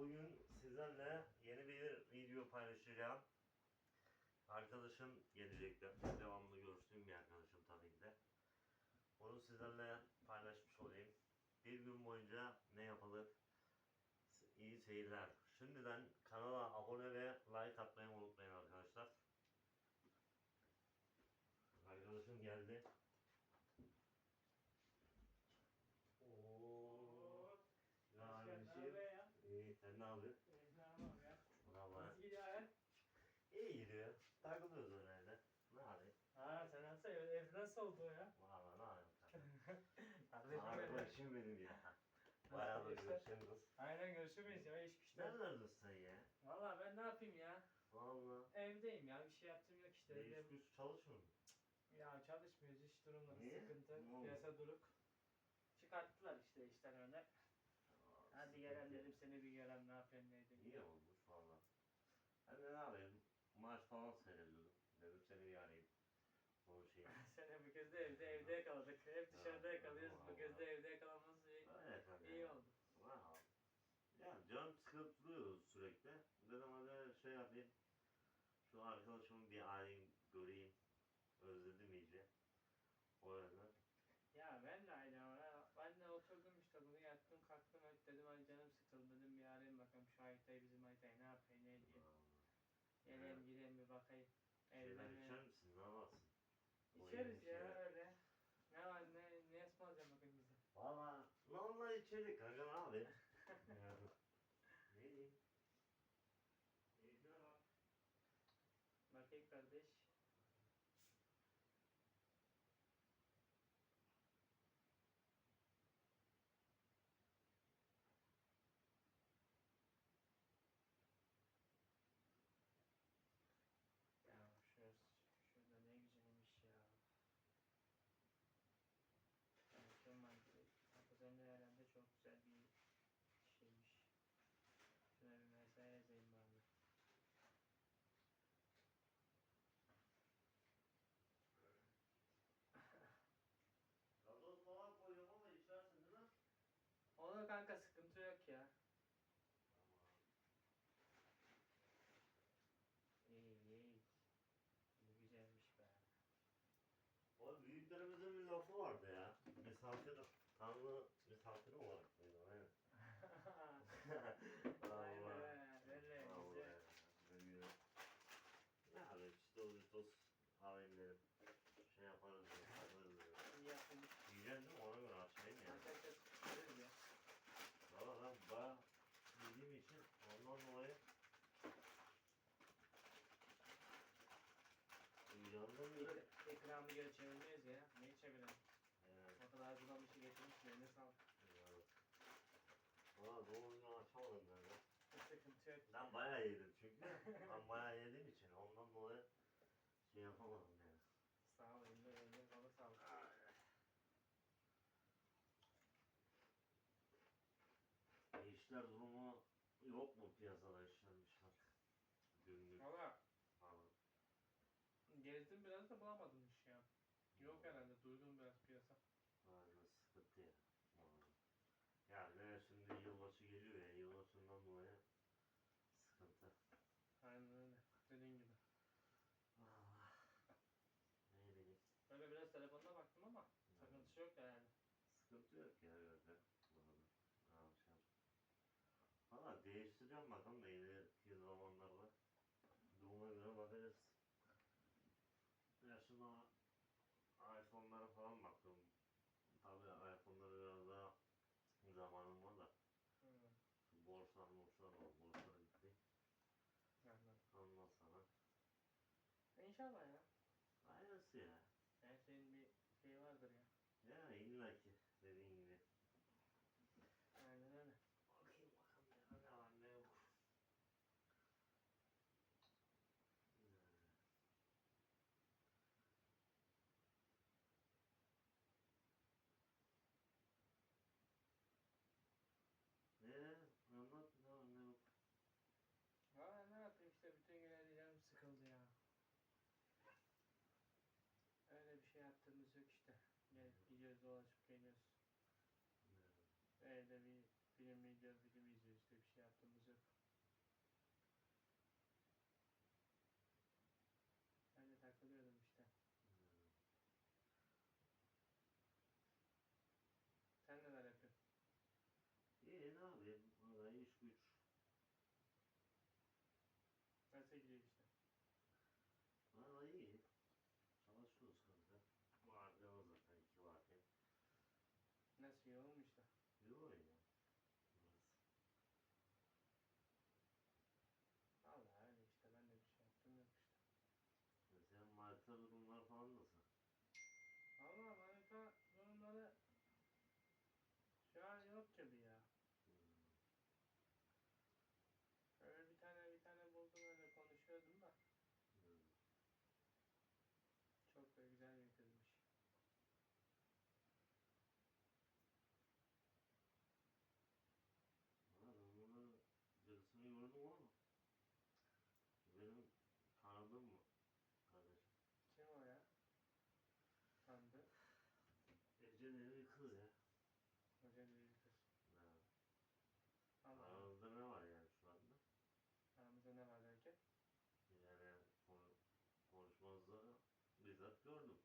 bugün sizlerle yeni bir video paylaşacağım. Arkadaşım gelecekti. Devamlı görüştüğüm bir arkadaşım tabii ki de. Onu sizlerle paylaşmış olayım. Bir gün boyunca ne yapılır? İyi seyirler. Şimdiden kanala abone ve like atmayı unutmayın arkadaşlar. Arkadaşım geldi. Oo. Ya Hoş geldin bir şey. abi ya. İyi, sen ne yapıyorsun? Tamam ya. Bravo. Nasıl gidiyor hayat? İyi gidiyor. Takılıyoruz öyle evde. Ne yapayım? Ha sen nasıl ev, ev nasıl oldu o ya? Valla ne yapayım? Kardeşim Abi benim. başım benim ya. Bayağı da geçti? görüşemiyoruz. Aynen görüşemeyiz ya iş güçler. Nerelerdesin sen ya? Valla ben ne yapayım ya? Valla. Evdeyim ya bir şey yaptığım yok işte. İş Evde- güç çalışmıyor mu? Ya çalışmıyoruz iş durumları Niye? sıkıntı. Ne oldu? Piyasa duruk. Çıkarttılar işte işten öyle. Hadi gelen dedim seni bir gören ne yapıyorsun ne ediyorsun. İyi olmuş valla. Ben de ne yapayım? Maç falan seyrediyordum. Dedim seni bir arayayım. O şey. Seni bu kez de evde evde yakaladık. Hep dışarıda Ha, yakalıyoruz. Bu kez de vallahi. evde yakalanması iyi, Evet hadi. iyi oldu. Wow. Ya canım sıkıntılıyor sürekli. Dedim hadi şey yapayım. Şu arkadaşımı bir arayayım, göreyim. Özledim iyice. O yüzden. Ya ben de aynı ama ya. Ben de oturdum işte bunu yattım kalktım hadi dedim hadi canım sıkıldı dedim bir arayayım bakalım şu haritayı bizim haritayı ne yapıyor ne ediyor. Geleyim gireyim bir bakayım. Şeyler Evden içer misin? Ne yaparsın? İçeriz ya öyle. Ne var ne ne ısmarlayacağım bakayım bize. Valla normal içerik kanka ne abi? Kardeş. Lafı vardı ya. Misafir, tanrı misafiri olarak mıydı? Aynen. Vay Allah. be. Öyle Allah güzel. ya. Böyle. Ne abi işte o toz alayım Şey yaparız diye, yaparız diye. İyi yapılmış. Yiyeceksin değil mi? Ona göre açayım ya. Arkadaşlar sıkılırız ya. Valla ben bayağı bildiğim için ondan dolayı Yandan bile Ek- Ekranı geri çevirmeyiz ya. Neyi çevirelim? Evet. O kadar güzel bir şey getirmiş. Eline sağlık. Valla doğumunu açamadım ben de. Hiç sıkıntı yok. Ben bayağı yedim çünkü. ben bayağı yediğim için ondan dolayı şey yapamadım yani. Sağ ol. Eline eline sağlık sağlık. E, İşler durumu yok mu piyasada işler işler? Günlük Valla falan. gezdim biraz da bulamadım iş ya. Yok herhalde. Duydum biraz piyasa. Aynen sıkıntı ya. Vallahi. Yani şimdi yılbaşı geliyor ya yılbaşından dolayı sıkıntı. Aynen öyle. Dediğin gibi. Ah, ne bileyim. Böyle biraz telefonda baktım ama sakıntısı yok yani. Sıkıntı yok ya öyle. Doğru. Ne yapacağım? Valla değiştireceğim bakalım da ileriki zamanlarda. Duruma göre bakacağız. Ya şuna iPhone'lara falan baktım. Tabii iPhone'lara biraz daha zamanım var da. Hı. Şu borçlar borçlar var. Borçlara gitti. Anladım. Ondan sonra. İnşallah ya. Aynısı ya. Her şeyin bir şeyi vardır ya. Ya illa ki dediğin gibi. Aynen öyle. Bakayım bakalım ya ne var ne yok. Ne? Anlat ne var ne yok. Valla ne yapayım işte bütün gün evde canım sıkıldı ya. Öyle bir şey gidiyoruz dolaşıp geliyoruz. Evde bir film video film izliyoruz işte bir şey yaptığımız yok. Ben de takılıyordum işte. Sen neler yapıyorsun? İyi ne yapayım? Valla iş güç. Nasıl gidiyor işte? Valla iyi. Çalışıyoruz kanka. Vardiyalı zaten iki vardiya. Nasıl yoğun mu işte? Yok ya. Vallahi öyle işte ben de bir şey yaptım yok işte. Ya Senin marka durumlar falan nasıl? Ama manita durumları şu an yok gibi ya. Hmm. Öyle bir tane bir tane buldum öyle konuşuyordum da Hmm. çok da güzel bir kızmış. Valla ben bunu birisini gördüm ama benim tanıdığım mı kardeşim? Kim o ya? Tanıdı. Diye bir kız ya. Hoca diye bir kız. Ha. Allah Aranızda ne var yani şu anda? aramızda ne var derken? Yani konu, konuşmanızda bizzat gördüm.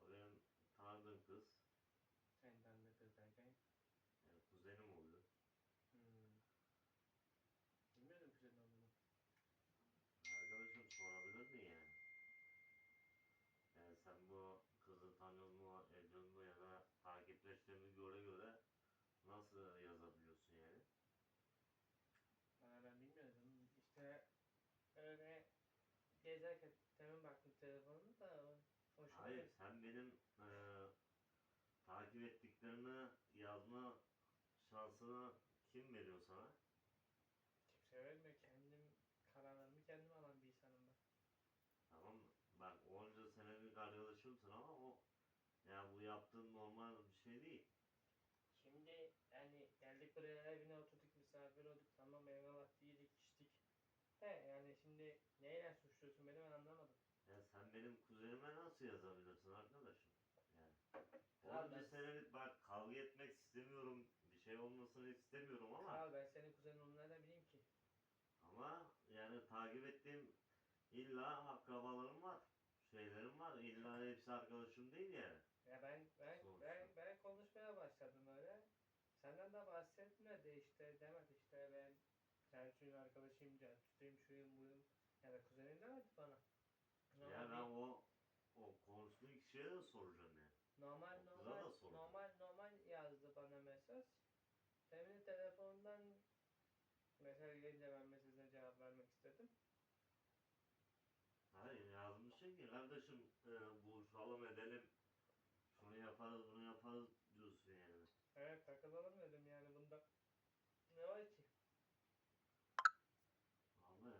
O benim tanıdığım kız, Sen tanıdığı kız derken. yani kuzenim oluyor. Hmm. Bilmiyordum kuzenin olduğunu. Arkadaşım sorabilir mi yani? Yani sen bu kızı tanıyor mu, ediyor mu ya da takipleştiğini göre göre nasıl yazabiliyorsun yani? Ben bilmiyordum. İşte öyle gezerken demin baktım telefonuma da hoşuma Hayır, gitti. sen benim eee takip ettiklerini yazma şansını kim veriyor sana? Kimse vermiyor. Kendim kararlarımı kendim alan bir insanım ben. Tamam mı? Bak onca senelik arkadaşımsın ama o ya bu yaptığın normal bir şey değil. Şimdi yani geldik buraya evine oturduk misafir olduk tamam eyvallah yedik içtik. He yani şimdi neyle suçluyorsun beni ben anlamadım. Ya sen benim kuzenime nasıl yazabilirsin arkadaşım? Yani. Kral ben- senelik bak kavga etmek istemiyorum, bir şey olmasını istemiyorum ama Kral ben senin kuzenin onu nereden bileyim ki? ama yani takip ettiğim illa akrabalarım var. Şeylerim var. İlla hepsi arkadaşım değil yani. Ya ben ben Sonuçta. ben, ben konuşmaya başladım öyle. Senden de bahsetmedi işte demedi işte ben sen şuyun arkadaşıyım diye tutayım şuyum buyum ya da kuzenin demedi bana. Normal, Ya ben o o konuştuğun kişiye de soracağım yani. normal o kıza da normal sordum. normal normal yazdı bana mesaj. Demin telefondan mesaj gelince ben mesajına cevap vermek istedim. Hayır yazmışsın ki kardeşim e, buluşalım edelim. Şunu yaparız bunu yaparız takılalım dedim yani bunda ne var ki? Abi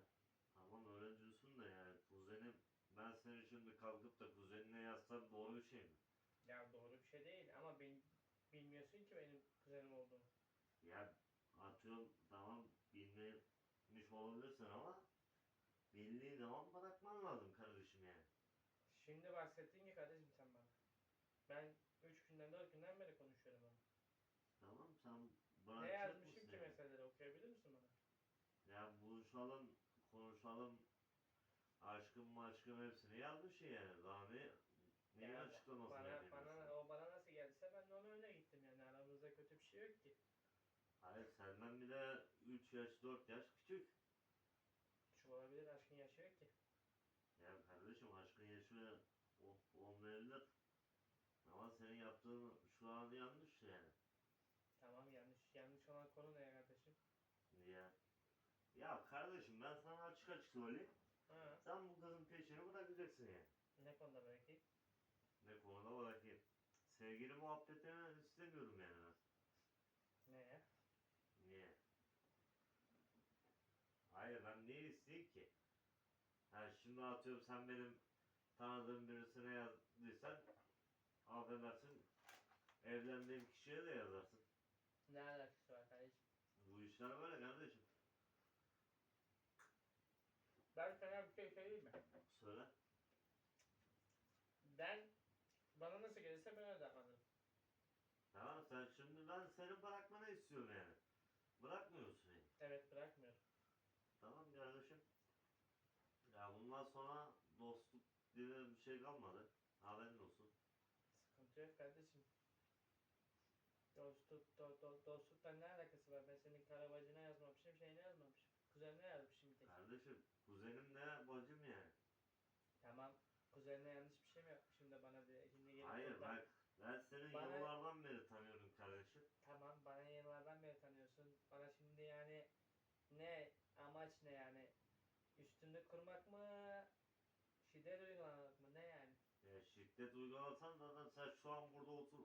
tamam öyle diyorsun da yani kuzenim ben seni şimdi kalkıp da kuzenine yazsam doğru bir şey mi? Ya doğru bir şey değil ama ben bilmiyorsun ki benim kuzenim olduğunu. Ya atıyorum tamam bilmemiş olabilirsin ama bildiği zaman bırakman lazım kardeşim yani. Şimdi bahsettin ki kardeşim sen bana. Ben 3 günden 4 günden beri konuşuyorum onu. Tamam sen Ne bırakacak yazmışım mısın ki yani? meseleleri okuyabilir misin bana? Ya buluşalım, konuşalım, aşkım maşkım hepsini yazmış yani. Daha ne, neyi Yani açıklamasını bana, bana, o bana nasıl geldiyse ben de ona öyle gittim yani aramızda kötü bir şey yok ki. Hayır senden bir de 3 yaş 4 yaş küçük. Şu olabilir aşkın yaşı yok ki. Ya kardeşim aşkın yaşı o- olmayabilir. Ama senin yaptığın şu an yanlış yani. Tamam yanlış yanlış olan konu ne kardeşim? Ya, ya kardeşim ben sana söyleyeyim. Ha, Sen bu kızın peşini bırakacaksın yani. ne konuda bırakayım? Ne konuda bırakayım. Sevgili muhabbetini istemiyorum yani ben. Ne ya? Niye? Hayır ben niye isteyeyim ki? Ha şimdi atıyorum sen benim tanıdığım birisine yazdıysan affedersin evlendiğim kişiye de yazarsın. Ne alakası var kardeşim? Bu işler böyle kardeşim. Ben bana nasıl gelirse ben öyle davranırım. Tamam sen şimdi ben seni bırakmanı istiyorum yani. Bırakmıyorsun yani. Evet bırakmıyorum. Tamam kardeşim. Ya bundan sonra dostluk diye bir şey kalmadı. Haberin olsun. Sıkıntı yok kardeşim. Dostluk, do, do, dostluktan ne alakası var? Ben senin karabacına yazmamışım, şeyine yazmamışım. Kuzenine yazmışım bir tek. Kardeşim, kuzenim de bacım yani. Tamam, kuzenine yanlış ne amaç ne yani? Üstünlük kurmak mı? Şiddet uygulamak mı? Ne yani? Ya şiddet uygulasan zaten sen şu an burada otur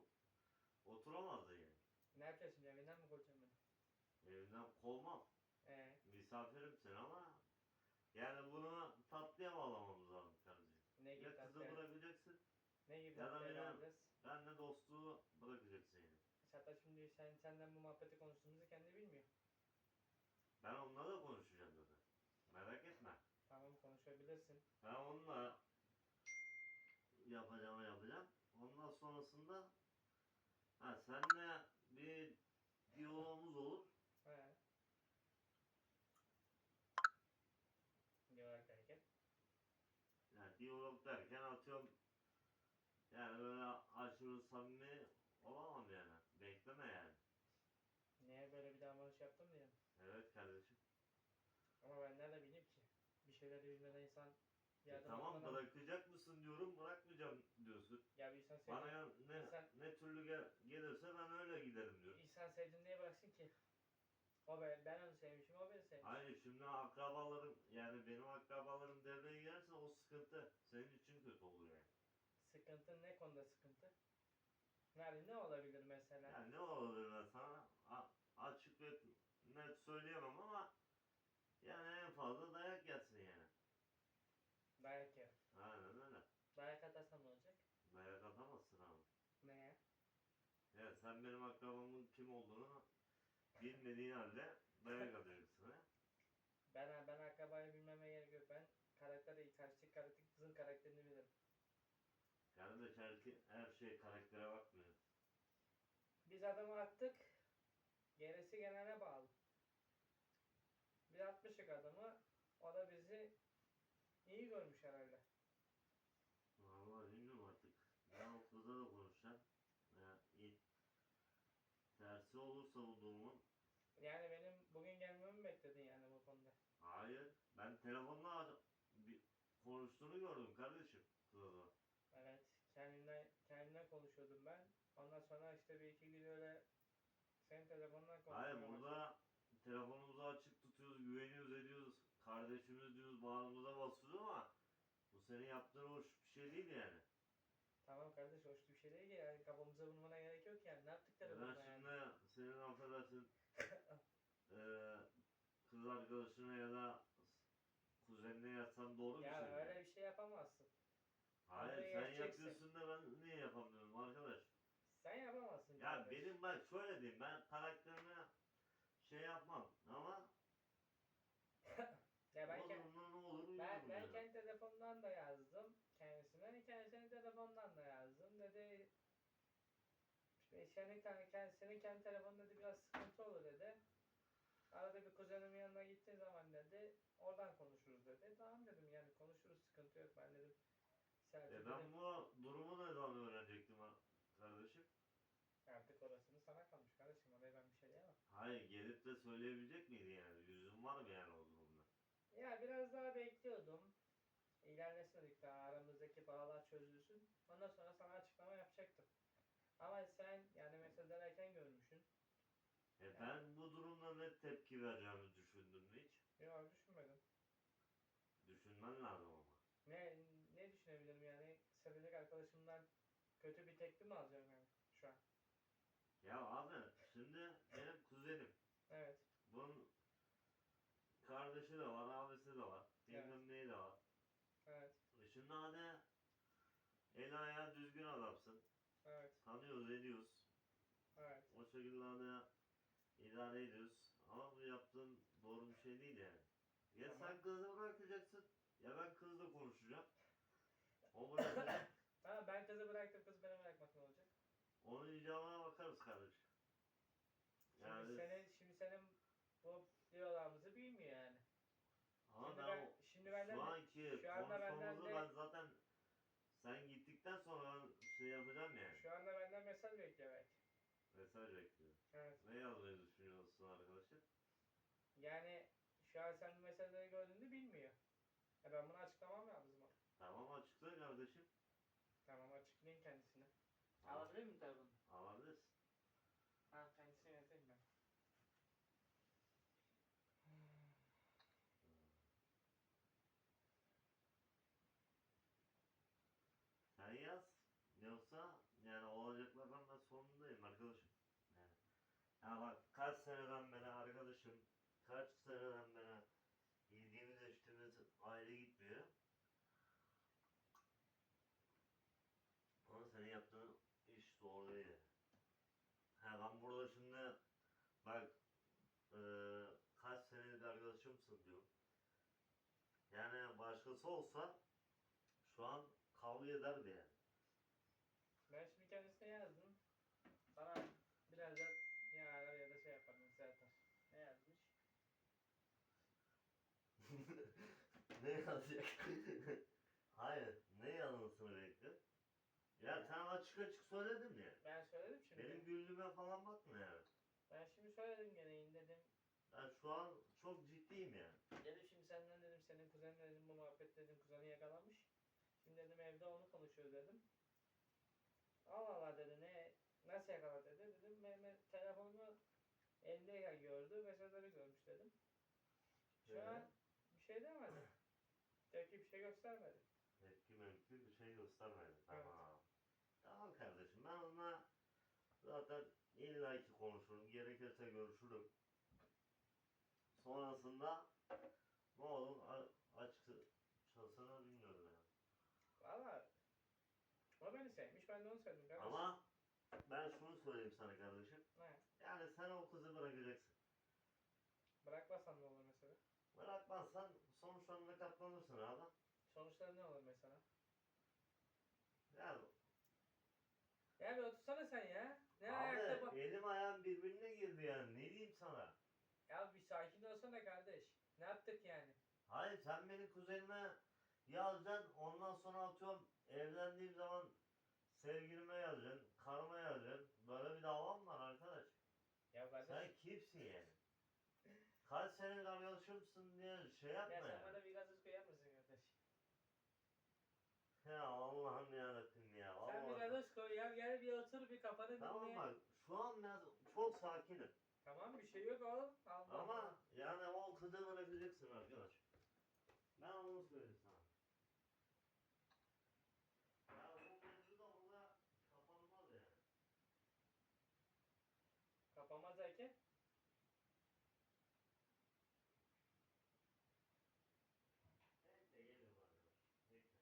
oturamazdın yani. Ne yapacağız şimdi? Evinden mi koyacağım beni? Evimden kovmam. Ee, Misafirim sen ama yani bunu tatlıya bağlamamız lazım kardeşim. ne gibi Ya kızı bırakacaksın, Ne gibi ya da tatlı benim- alacağız? ben de dostluğu bırakacaksın yani. Hatta şimdi sen senden bu muhabbeti konuştuğumuzu kendi bilmiyor. Ben onunla da konuşacağım zaten. Merak etme. Tamam konuşabilirsin. Ben onunla yapacağımı yapacağım. Ondan sonrasında ha, seninle bir diyalogumuz olur. He. Diyorlar derken. Yani diyalog derken atıyorum yani böyle aşırı samimi olamam yani. Bekleme yani. Niye böyle bir davranış yaptım diye. Evet kardeşim. Ama ben nerede bileyim ki? Bir şeyleri bilmeden insan bir E tamam atmadan- bırakacak mısın diyorum bırakmayacağım diyorsun. Ya bir insan sevdi. Bana ya ne, İnsan- ne türlü gel, gelirse ben öyle giderim diyorum. İnsan sevdiğini niye bıraksın ki? O ben, ben onu sevmişim, o beni sevmiş. Hayır şimdi akrabalarım yani benim akrabalarım devreye girerse o sıkıntı senin için kötü olur yani. Sıkıntı ne konuda sıkıntı? Nerede ne olabilir mesela? Yani ne olabilir sana a- açık ve net söyleyemem ama yani en fazla dayak yersin yani. Dayak yer. Aynen öyle. Dayak atarsam ne olacak? Dayak atamazsın abi. Neye? Ya sen benim akrabamın kim olduğunu bilmediğin halde dayak atacaksın ha. Ben ben akrabayı bilmeme gerek yok. Ben karakteri, karşı karakter, kızın karakterini bilirim. Kardeş her, her şey karaktere bakmıyor. Biz adamı attık. Gerisi genele bağlı. Biz atmışık adamı. O da bizi iyi görmüş herhalde. Vallahi bilmiyorum artık. Ben o kızla da konuşacağım. Ya, iyi. Tersi olursa bu durumun. Yani benim bugün gelmemi mi bekledin yani bu konuda? Hayır. Ben telefonla bir konuştuğunu gördüm kardeşim kızla. Evet. Kendimden, kendimden konuşuyordum ben. Ondan sonra işte bir iki gün öyle senin telefondan konuşmaya Hayır burada telefonumuzu açık tutuyoruz, güveniyoruz, ediyoruz. Kardeşimiz diyoruz, bağrımıza basıyoruz ama bu senin yaptığın hoş bir şey değil yani. Tamam kardeş hoş bir şey değil ki yani kafamıza vurmana gerek yok yani. Ne yaptık Ya telefonla ben yani? şimdi senin affedersin eee kız arkadaşına ya da kuzenine yatsam doğru bir Ya şey öyle bir şey yapamazsın. Hayır Oraya sen yapıyorsun da ben niye yapamıyorum arkadaş? Sen yapamazsın. Ya kardeş. benim bak şöyle diyeyim ben karakterime şey yapmam ama Ya ben, kend- durumda ne olur ben, ben kendi telefondan da yazdım kendisine. Kendisinin telefondan da yazdım. Dedi işte senin, kendi, kendi, senin kendi telefonun dedi biraz sıkıntı olur dedi. Arada bir kuzenimin yanına gittiği zaman dedi oradan konuşuruz dedi. Tamam dedim yani konuşuruz sıkıntı yok. Ben dedim Selçuk E dedim, ben bu durumu ne zaman öğrenecektim ha- kardeşim? artık orasını sana kalmış kardeşim. Oraya ben bir şey diyemem. Hayır gelip de söyleyebilecek miydi yani? Yüzün var mı yani o durumda? Ya biraz daha bekliyordum. İlerlesin daha aramızdaki bağlar çözülsün. Ondan sonra sana açıklama yapacaktım. Ama sen yani mesajları erken görmüşsün. E ben bu durumda ne tepki vereceğimi düşündün mü hiç? Yok düşünmedim. Düşünmen lazım ama. Ne ne düşünebilirim yani? Sevecek arkadaşımdan kötü bir tepki mi alacağım yani şu an? Ya abi şimdi benim kuzenim. Evet. Bunun kardeşi de var, abisi de var. Bilmem neyi de var. Evet. E şimdi hadi el ayağı düzgün adamsın. Evet. Tanıyoruz, ediyoruz. Evet. O şekilde hadi idare ediyoruz. Ama bu yaptığın doğru bir şey değil yani. Ya Tamam. sen kızı bırakacaksın ya ben kızla konuşacağım. O bırakacak. Tamam ben kızı bıraktım kız beni bırakmak ne olacak? Onun icabına bakarız kardeş. Şimdi Yani senin şimdi senin bu diyorlarımızı bilmiyor yani. ama Şimdi ben, ben şimdi benden şu anki Şu anda benden konuşmamızı de- ben zaten sen gittikten sonra şey yapacağım yani. Şu anda benden mesaj bekliyor belki. Mesaj bekliyorum. Evet. Ne yazmayı düşünüyorsun arkadaşım? Yani şu an sen bu meseleleri gördüğünü bilmiyor. E ben bunu açıklamam lazım. Tamam açıkla kardeşim. Tamam açıklayayım kendisine. Alabilir miyim telefonu? Alabilirsin. Ha kendisine yazayım ben. Sen yaz. Yoksa yani olacaklardan ben sorumluyum arkadaşım. Yani. Ya bak kaç seneden beri arkadaşım, kaç seneden beri yediğimiz içtiğimiz aile gitmiyor. Ama senin yaptığın iş doğru değil. Ha ben burada şimdi bak eee kaç senelik arkadaşımsın diyorum. Yani başkası olsa şu an kavga ederdi yani. Ben şimdi kendisine yazdım. Sana birazdan ya arar ya da şey yapar mesaj atar. Ne yazmış? ne yazacak? Hayır, ne yalanısını bekle. Ya sen açık açık söyledin ya. Ben söyledim şimdi. Benim güldüğüme falan bakma yani. Ben şimdi söyledim gene dedim. Ben şu an çok ciddiyim yani. Dedim şimdi senden dedim senin kuzenin dedim bu muhabbet dedim kuzeni yakalanmış. Şimdi dedim evde onu konuşuyoruz dedim. Allah Allah dedi ne nasıl yakaladı dedi. Dedim Mehmet telefonumu elindeyken gördü mesajları görmüş dedim. Şu Evet. an bir şey demedi. Şey göstermedi. Tepki mevki bir şey göstermedi. Tamam. Tamam kardeşim ben onunla zaten illaki konuşurum. Gerekirse görüşürüm. Sonrasında ne olur açıkçası bilmiyorum yani. Valla o beni sevmiş ben de onu sevdim kardeşim. Ama ben şunu söyleyeyim sana kardeşim. Ne? Yani sen o kızı bırakacaksın. Bırakmasam ne olur mesela? Bırakmazsan sonuçlarına katlanırsın abi. Sonuçları ne olur mesela? Yani Ya bir otursana sen ya. Ne ayakta bak. abi elim ayağım birbirine girdi yani. Ne diyeyim sana? Ya bir sakin olsana kardeş. Ne yaptık yani? Hayır sen benim kuzenime yazacaksın. Ondan sonra atıyorum evlendiğim zaman sevgilime yazacaksın. Karıma yazacaksın. Böyle bir davam var arkadaş. Ya kardeş. Sen kimsin yani? Kaç senelik arkadaşımsın diye şey yapma ya sen yani. bana bir gazoz koyar mısın kardeş? Ya Allah'ım yarabbim ya. Sen bir Vallahi. gazoz koy ya gel bir otur bir kafanı Tamam dinle. bak şu an ben çok sakinim. Tamam bir şey yok oğlum. Allah Ama Allah. yani o kızı bırakacaksın arkadaş. Ben onu söyleyeyim sana. Ya bu mevzu da orada kapanmaz yani. Kapamaz erken. Bekle geliyorum arkadaş. Bekle.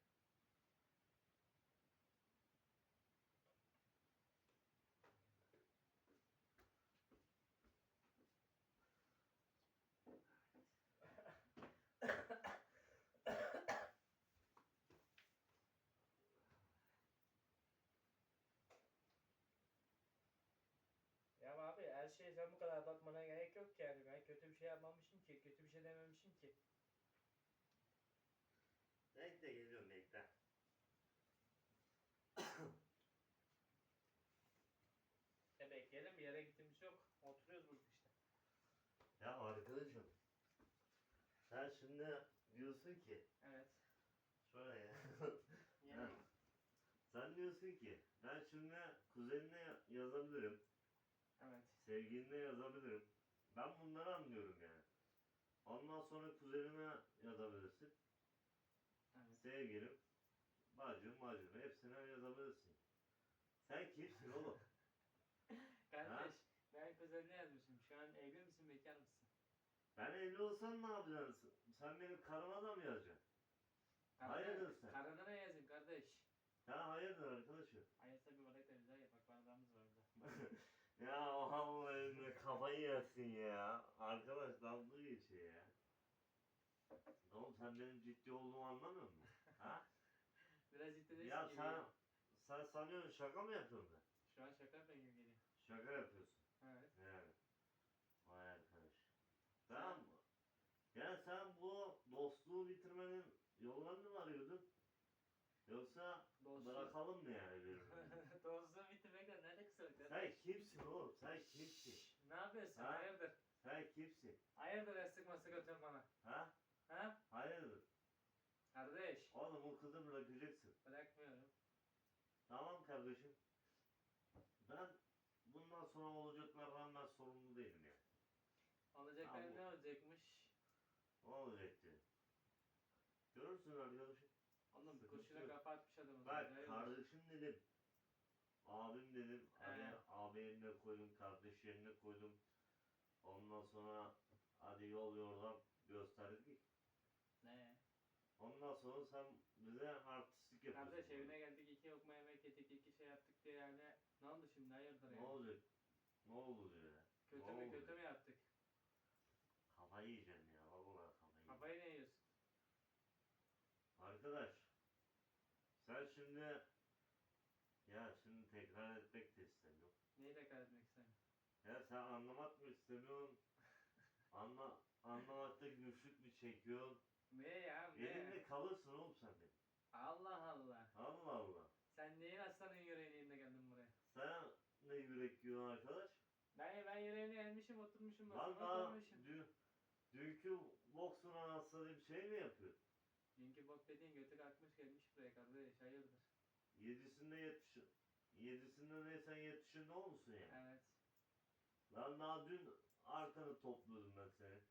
Ya abi her şeyi sen bu kadar abartmana gerek yok ki yani. Ben kötü bir şey yapmamışım ki. Kötü bir şey dememişim ki. Bekle geliyorum bekle. Ya bekleyelim bir yere gittiğimiz yok. Oturuyoruz burada işte. Ya arkadaşım. Sen şimdi diyorsun ki Evet. şöyle ya. Yani. Sen diyorsun ki ben şimdi kuzenine yazabilirim. Sevgiline yazabilirim. Ben bunları anlıyorum yani. Ondan sonra kuzenime yazabilirsin. Evet. Sevgilim, bacım, bacım hepsine yazabilirsin. Sen kimsin oğlum? Kardeş ben kuzenine yazmışım. Şu an evli misin bekar mısın? Ben evli olsam ne yapacaksın? Sen benim karıma da mı yazacaksın? Hayırdır sen? Karına ne yazayım kardeş? Ya hayırdır arkadaşım? Hayırsa bir bardak da güzel yap. Bak bardağımız var burada. Ya eline kafayı yersin ya. Arkadaş dalga geçiyor ya. Oğlum sen benim ciddi olduğumu anlamıyor musun? Ha? Biraz ciddi ya sen, sen sanıyorsun şaka mı yapıyorum ben? Şu an şaka yapıyor gibi geliyor. Şaka yapıyorsun. Evet. Yani. Vay arkadaş. Tamam mı? Yani sen bu dostluğu bitirmenin yollarını mı arıyordun? Yoksa Dostum. bırakalım mı yani birbirimizi? Sen kimsin oğlum? Sen kimsin? Ne yapıyorsun? Ha? Hayırdır? Sen kimsin? Hayırdır el sıkması götür bana. Ha? Ha? Hayırdır? Kardeş. Oğlum o kızı bırakacaksın. Bırakmıyorum. Tamam kardeşim. Ben bundan sonra olacaklardan ben sorumlu değilim yani. Olacaklar Tamam. ne olacakmış? Ne olacak diye. Görürsün arkadaşım. Oğlum Sıkıntı kurşuna yok. kafa atmış adamız. Bak Hayırdır? kardeşim dedim. Abim dedim. He. abi yerine koydum, kardeş yerine koydum. Ondan sonra hadi yol yordam gösterdik. Ne? Ondan sonra sen bize artistlik yapıyorsun. Kardeş evine geldik iki lokma yemek yedik iki şey yaptık diye yani. Ne oldu şimdi hayırdır Ne yani? olacak? Ne oldu diyor ya? Kötü mü oldu? kötü mü yaptık? Kafayı yiyeceksin ya. Vallahi kafayı yiyeceksin. Kafayı ne yiyorsun? Arkadaş. Sen şimdi ya şimdi tekrar etmek de istemiyorum. Neyi tekrar etmek istemiyorum? Ya sen anlamak mı istemiyorsun? Anla, anlamakta güçlük mü çekiyorsun? Ne ya ne? Elimde kalırsın oğlum sen benim. Allah Allah. Allah Allah. Sen neyin aslanın yüreğine geldin buraya? Sen ne yürek yiyorsun arkadaş? Ben ben yüreğine gelmişim oturmuşum daha oturmuşum. dün, dünkü boksun anasını bir şey mi yapıyor? Dünkü bok dediğin götü kalkmış gelmiş buraya kardeş hayırdır? Yedisinde yetmiş, yedisinde ne sen yetişinde olmuşsun yani. Evet. Lan daha dün arkanı topluyordum ben seni.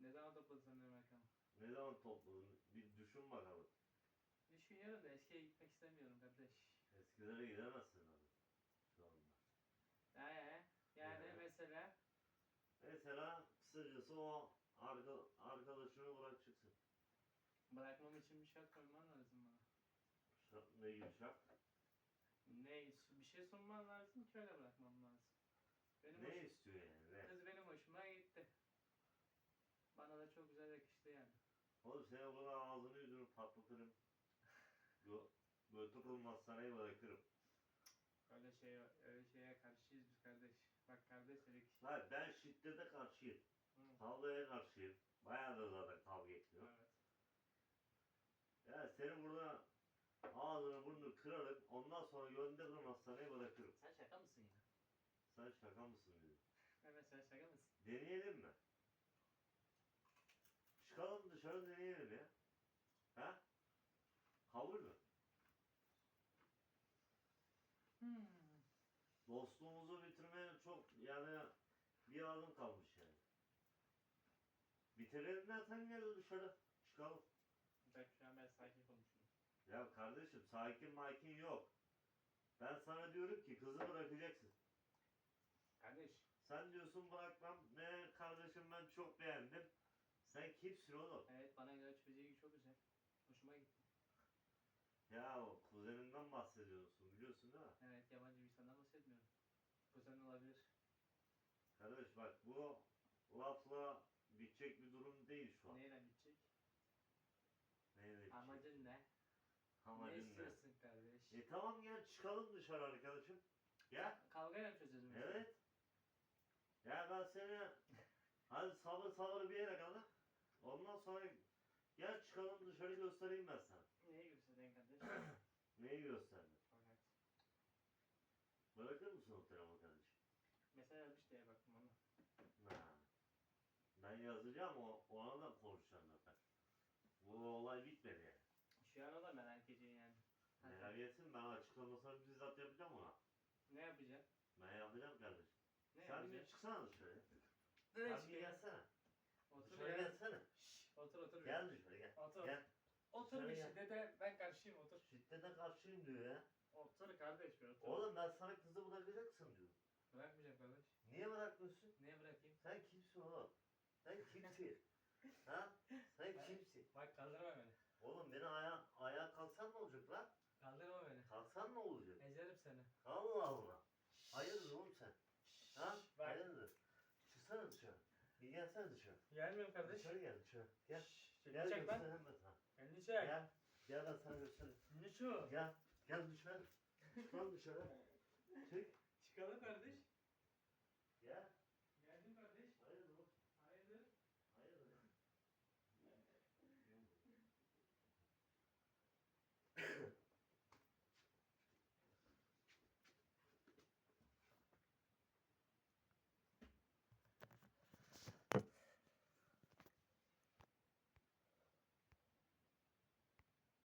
Ne zaman topladın sen benim arkamı? Ne zaman topladın? Bir düşün bakalım. Düşünüyorum da eskiye gitmek istemiyorum kardeş. Eskilere gidemezsin abi. Şu anda. Ee, yani Ee? mesela Mesela kısacası o arka, arkadaşını bırakacaksın. bırakmam için bir şart koyman lazım bana. Şart, ne gibi şart? Ne, bir şey sunman lazım ki öyle bırakmam lazım. Benim Ne hoşum- istiyor yani? Ne? Kız benim hoşuma gitti. Bana da çok güzel yakıştı yani. Oğlum seni buna ağzını yüzünü patlatırım. Gö götürürüm hastaneye bırakırım. Öyle şey öyle şeye karşıyız biz kardeş. Bak kardeş dedik. Hayır ben şiddete karşıyım. Hı. Kavgaya karşıyım. Bayağı da zaten kavga etmiyor. Evet. Ya seni burada ağzını burnunu kırarım. Ondan sonra gönderirim hastaneye bırakırım. Sen şaka mısın ya? Sen şaka mısın diyor. Evet sen şaka mısın? Deneyelim mi? Çıkalım dışarı deneyelim ya. Ha? Kabul mü? Hmm. Dostluğumuzu bitirmeye çok yani bir adım kalmış yani. Bitirelim dersen gel dışarı. Çıkalım. Bak şu an ben sakin konuşuyorum. Ya kardeşim sakin makin yok. Ben sana diyorum ki kızı bırakacaksın. Kardeş Sen diyorsun bırakmam. Ne kardeşim ben çok beğendim. Sen kimsin oğlum? evet bana göre çocuğu çok güzel. Hoşuma gitti. Ya o kuzeninden bahsediyorsun biliyorsun değil mi? Evet yabancı bir insandan bahsetmiyorum. Kuzen olabilir. Kardeş bak bu lafla bitecek bir durum değil şu an. Neyle bitecek? Neyle bitecek? Amacın ne? ne Amacın ne? istiyorsun kardeş? E tamam gel çıkalım dışarı arkadaşım. Gel. Kavgayla mı çözeceğiz? Evet. Ya ben seni hadi sabır sabır bir yere kadar. Ondan sonra gel çıkalım dışarı göstereyim ben sana. Neyi göstereceksin kardeş? Neyi gösterdim? evet. Bırakır mısın o telefonu kardeşim? Mesela yazmış diye baktım ama. Ha. Ben yazacağım o, ona da konuşacağım zaten. Bu olay bitmedi yani. Şu an o da merak ediyor yani. Merak etsin ben açıklamasını bizzat yapacağım ona. Ne yapacaksın? Ben yapacağım kardeşim. Ne Sen bir yapacaksın? çıksana dışarı. Nereye Sen bir gelsene. Otur Dışarı ya. gelsene. Gel dışarı gel. Otur. Gel. Otur bir Dışarı şiddete ben karşıyım otur. Şiddete karşıyım diyor ya. Otur kardeş bir otur. Oğlum ben sana kızı bırakacaksın diyor. Bırakmayacağım kardeş. Niye bırakmıyorsun? Neye bırakayım? Sen kimsin oğlum? Sen kimsin? ha? Sen kimsin? Bak kaldırma beni. Oğlum beni ayağa, ayağa kalksan ne olacak lan? Kaldırma beni. Kalksan ne olacak? Ezerim seni. Allah Allah. Hayırdır oğlum sen? Ha? Bak. Hayırdır? Çıksana dışarı. Bir gelsene dışarı. Gelmiyorum kardeş. Dışarı gel dışarı. Gel. Gel Gel çek lan. göstereyim ben sana. Elini çek. Gel. Gel ben sana göstereyim. Ne şu? Gel. Gel dışarı. Çıkalım dışarı. Çık. Çıkalım kardeş.